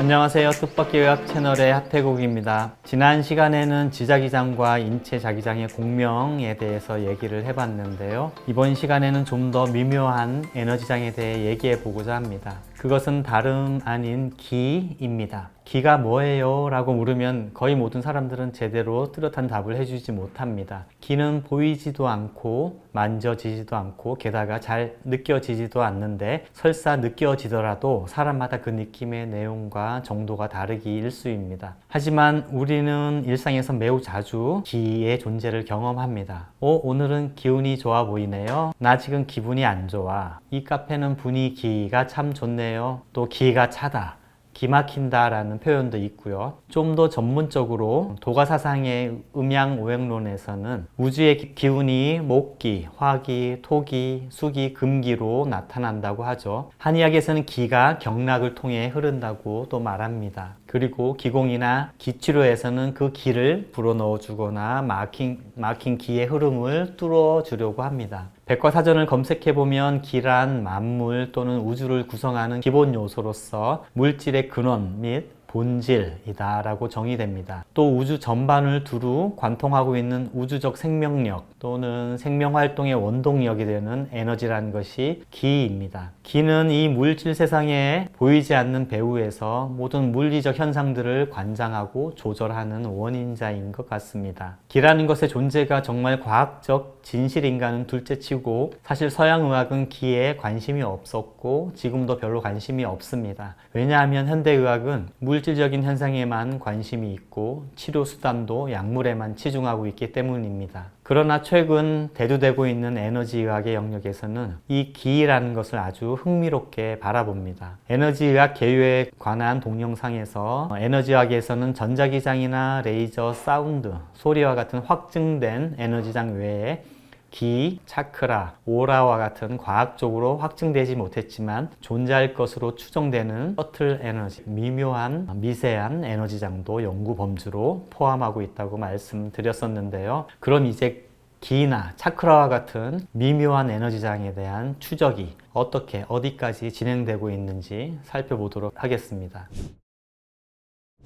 안녕하세요. 뜻밖의학 채널의 하태국입니다. 지난 시간에는 지자기장과 인체 자기장의 공명에 대해서 얘기를 해봤는데요. 이번 시간에는 좀 더 미묘한 에너지장에 대해 얘기해 보고자 합니다. 그것은 다름 아닌 기입니다. 기가 뭐예요? 라고 물으면 거의 모든 사람들은 제대로 뚜렷한 답을 해주지 못합니다. 기는 보이지도 않고 만져지지도 않고 게다가 잘 느껴지지도 않는데 설사 느껴지더라도 사람마다 그 느낌의 내용과 정도가 다르기 일수입니다. 하지만 우리는 일상에서 매우 자주 기의 존재를 경험합니다. 어, 오늘은 기운이 좋아 보이네요. 나 지금 기분이 안 좋아. 이 카페는 분위기가 참 좋네요. 또 기가 차다. 기막힌다라는 표현도 있고요. 좀 더 전문적으로 도가 사상의 음양 오행론에서는 우주의 기- 기운이 목기, 화기, 토기, 수기, 금기로 나타난다고 하죠. 한의학에서는 기가 경락을 통해 흐른다고 또 말합니다. 그리고 기공이나 기치료에서는 그 기를 불어넣어 주거나 막힌, 막힌 기의 흐름을 뚫어 주려고 합니다. 백과사전을 검색해 보면 기란 만물 또는 우주를 구성하는 기본 요소로서 물질의 근원 및 본질이다라고 정의됩니다. 또 우주 전반을 두루 관통하고 있는 우주적 생명력 또는 생명 활동의 원동력이 되는 에너지라는 것이 기입니다. 기는 이 물질 세상에 보이지 않는 배후에서 모든 물리적 현상들을 관장하고 조절하는 원인자인 것 같습니다. 기라는 것의 존재가 정말 과학적 진실인가는 둘째치고 사실 서양 의학은 기에 관심이 없었고 지금도 별로 관심이 없습니다. 왜냐하면 현대 의학은 물 질적인 현상에만 관심이 있고 치료 수단도 약물에만 치중하고 있기 때문입니다. 그러나 최근 대두되고 있는 에너지의학의 영역에서는 이 기라는 것을 아주 흥미롭게 바라봅니다. 에너지의학 개요에 관한 동영상에서 에너지학에서는 전자기장이나 레이저, 사운드, 소리와 같은 확증된 에너지장 외에 기, 차크라, 오라와 같은 과학적으로 확증되지 못했지만 존재할 것으로 추정되는 서틀 에너지, 미묘한 미세한 에너지장도 연구 범주로 포함하고 있다고 말씀드렸었는데요. 그럼 이제 기나 차크라와 같은 미묘한 에너지장에 대한 추적이 어떻게 어디까지 진행되고 있는지 살펴보도록 하겠습니다.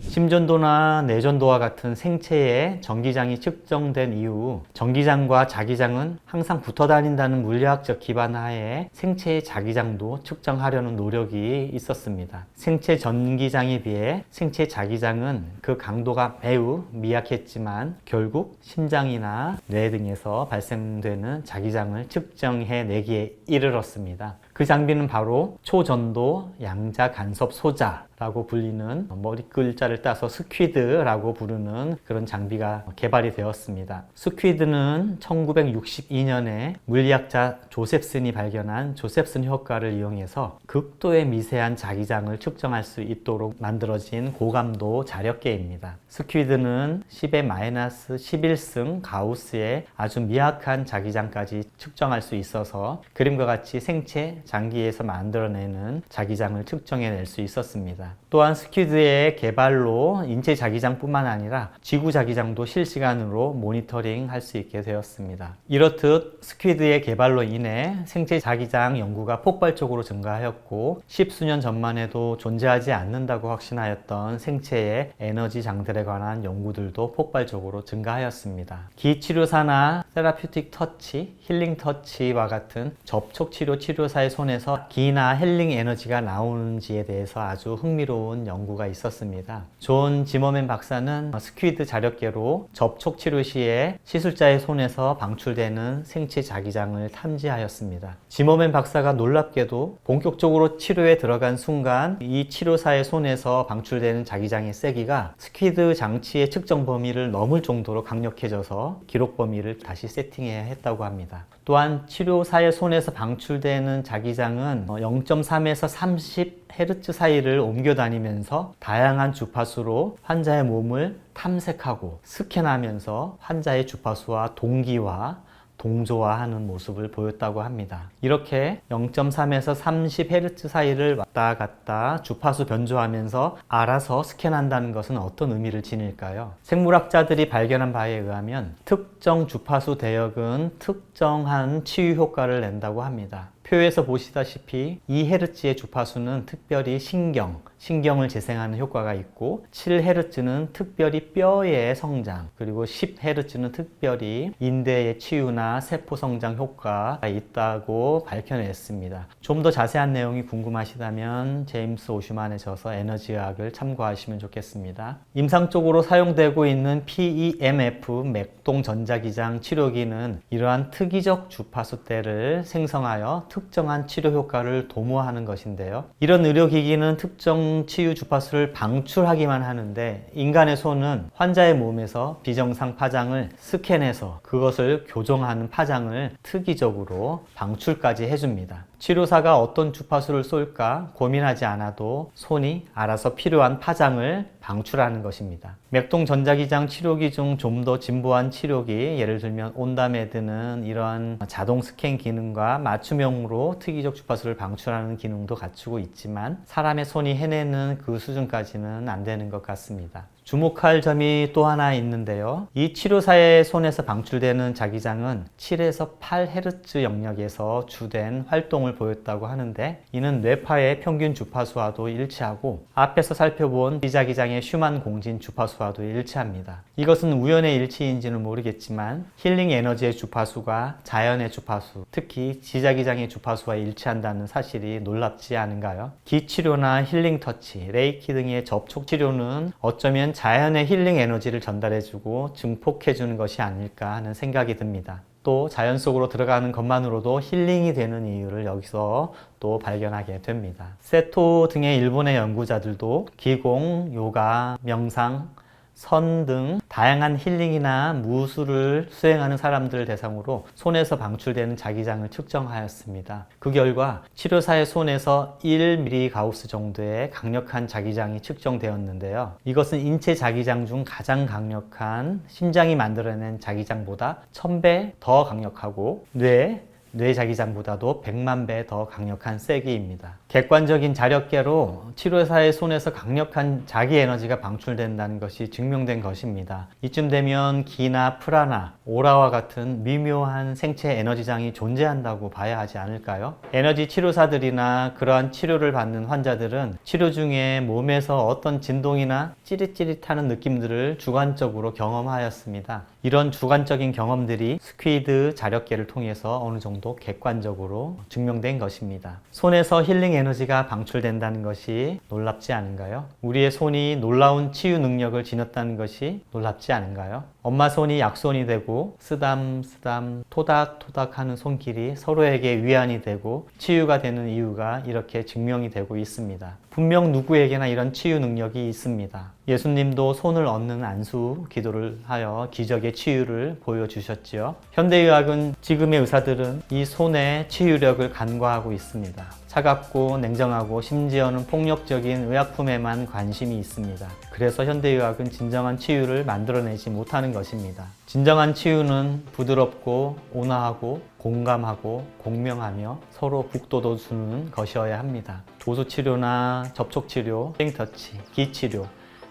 심전도나 내전도와 같은 생체의 전기장이 측정된 이후 전기장과 자기장은 항상 붙어 다닌다는 물리학적 기반 하에 생체의 자기장도 측정하려는 노력이 있었습니다. 생체 전기장에 비해 생체 자기장은 그 강도가 매우 미약했지만 결국 심장이나 뇌 등에서 발생되는 자기장을 측정해 내기에 이르렀습니다. 그 장비는 바로 초전도 양자 간섭 소자라고 불리는 머리 글자를 따서 스퀴드라고 부르는 그런 장비가 개발이 되었습니다. 스퀴드는 1962년에 물리학자 조셉슨이 발견한 조셉슨 효과를 이용해서 극도의 미세한 자기장을 측정할 수 있도록 만들어진 고감도 자력계입니다. 스퀴드는 10의 마이너스 11승 가우스의 아주 미약한 자기장까지 측정할 수 있어서 그림과 같이 생체 장기에서 만들어내는 자기장을 측정해낼 수 있었습니다. 또한 스퀴드의 개발로 인체 자기장뿐만 아니라 지구 자기장도 실시간으로 모니터링 할 수 있게 되었습니다. 이렇듯 스퀴드의 개발로 인해 생체 자기장 연구가 폭발적으로 증가하였고 십수년 전만 해도 존재하지 않는다고 확신하였던 생체의 에너지 장들에 관한 연구들도 폭발적으로 증가하였습니다. 기치료사나 세라퓨틱 터치, 힐링 터치와 같은 접촉 치료 치료사의 손에서 기나 힐링 에너지가 나오는지에 대해서 아주 흥미로운 연구가 있었습니다. 존 지머맨 박사는 스퀴드 자력계로 접촉 치료 시에 시술자의 손에서 방출되는 생체 자기장을 탐지하였습니다. 지머맨 박사가 놀랍게도 본격적으로 치료에 들어간 순간 이 치료사의 손에서 방출되는 자기장의 세기가 스퀴드 장치의 측정 범위를 넘을 정도로 강력해져서 기록 범위를 다시 세팅해야 했다고 합니다. 또한 치료사의 손에서 방출되는 자기장은 0.3에서 30 헤르츠 사이를 옮겨 다니면서 다양한 주파수로 환자의 몸을 탐색하고 스캔하면서 환자의 주파수와 동기와 동조화하는 모습을 보였다고 합니다. 이렇게 0.3에서 30Hz 사이를 왔다 갔다 주파수 변조하면서 알아서 스캔한다는 것은 어떤 의미를 지닐까요? 생물학자들이 발견한 바에 의하면 특정 주파수 대역은 특정한 치유 효과를 낸다고 합니다. 표에서 보시다시피 2Hz의 주파수는 특별히 신경, 신경을 재생하는 효과가 있고 7헤르츠는 특별히 뼈의 성장 그리고 10헤르츠는 특별히 인대의 치유나 세포 성장 효과가 있다고 밝혀냈습니다. 좀 더 자세한 내용이 궁금하시다면 제임스 오슈만의 저서 에너지학을 참고하시면 좋겠습니다. 임상적으로 사용되고 있는 PEMF 맥동 전자기장 치료기는 이러한 특이적 주파수대를 생성하여 특정한 치료 효과를 도모하는 것인데요. 이런 의료기기는 특정 치유 주파수를 방출하기만 하는데 인간의 손은 환자의 몸에서 비정상 파장을 스캔해서 그것을 교정하는 파장을 특이적으로 방출까지 해줍니다. 치료사가 어떤 주파수를 쏠까 고민하지 않아도 손이 알아서 필요한 파장을 방출하는 것입니다. 맥동 전자기장 치료기 중 좀 더 진보한 치료기, 예를 들면 온다메드는 이러한 자동 스캔 기능과 맞춤형으로 특이적 주파수를 방출하는 기능도 갖추고 있지만 사람의 손이 해내는 그 수준까지는 안 되는 것 같습니다. 주목할 점이 또 하나 있는데요. 이 치료사의 손에서 방출되는 자기장은 7에서 8Hz 영역에서 주된 활동을 보였다고 하는데 이는 뇌파의 평균 주파수와도 일치하고 앞에서 살펴본 비자기장의 슈만 공진 주파수와도 일치합니다. 이것은 우연의 일치인지는 모르겠지만 힐링 에너지의 주파수가 자연의 주파수, 특히 지자기장의 주파수와 일치한다는 사실이 놀랍지 않은가요? 기치료나 힐링 터치, 레이키 등의 접촉 치료는 어쩌면 자연의 힐링 에너지를 전달해주고 증폭해주는 것이 아닐까 하는 생각이 듭니다. 또 자연 속으로 들어가는 것만으로도 힐링이 되는 이유를 여기서 또 발견하게 됩니다. 세토 등의 일본의 연구자들도 기공, 요가, 명상, 선 등 다양한 힐링이나 무술을 수행하는 사람들을 대상으로 손에서 방출되는 자기장을 측정하였습니다. 그 결과 치료사의 손에서 1mm 가우스 정도의 강력한 자기장이 측정되었는데요. 이것은 인체 자기장 중 가장 강력한 심장이 만들어낸 자기장보다 1000배 더 강력하고 뇌, 뇌자기장보다도 100만 배 더 강력한 세기입니다. 객관적인 자력계로 치료사의 손에서 강력한 자기 에너지가 방출된다는 것이 증명된 것입니다. 이쯤 되면 기나 프라나, 오라와 같은 미묘한 생체 에너지장이 존재한다고 봐야 하지 않을까요? 에너지 치료사들이나 그러한 치료를 받는 환자들은 치료 중에 몸에서 어떤 진동이나 찌릿찌릿하는 느낌들을 주관적으로 경험하였습니다. 이런 주관적인 경험들이 스퀴드 자력계를 통해서 어느 정도 객관적으로 증명된 것입니다. 손에서 힐링 에너지가 방출된다는 것이 놀랍지 않은가요? 우리의 손이 놀라운 치유 능력을 지녔다는 것이 놀랍지 않은가요? 엄마 손이 약손이 되고 쓰담 쓰담 토닥토닥 하는 손길이 서로에게 위안이 되고 치유가 되는 이유가 이렇게 증명이 되고 있습니다. 분명 누구에게나 이런 치유 능력이 있습니다. 예수님도 손을 얻는 안수 기도를 하여 기적의 치유를 보여주셨지요. 현대의학은 지금의 의사들은 이 손의 치유력을 간과하고 있습니다. 차갑고 냉정하고 심지어는 폭력적인 의약품에만 관심이 있습니다. 그래서 현대의학은 진정한 치유를 만들어내지 못하는 것입니다. 진정한 치유는 부드럽고 온화하고 공감하고 공명하며 서로 북돋워 주는 것이어야 합니다. 도수 치료나 접촉 치료, 땡터치, 기치료,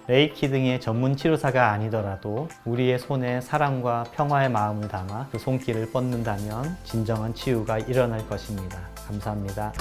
레이키 등의 전문 치료사가 아니더라도 우리의 손에 사랑과 평화의 마음을 담아 그 손길을 뻗는다면 진정한 치유가 일어날 것입니다. 감사합니다.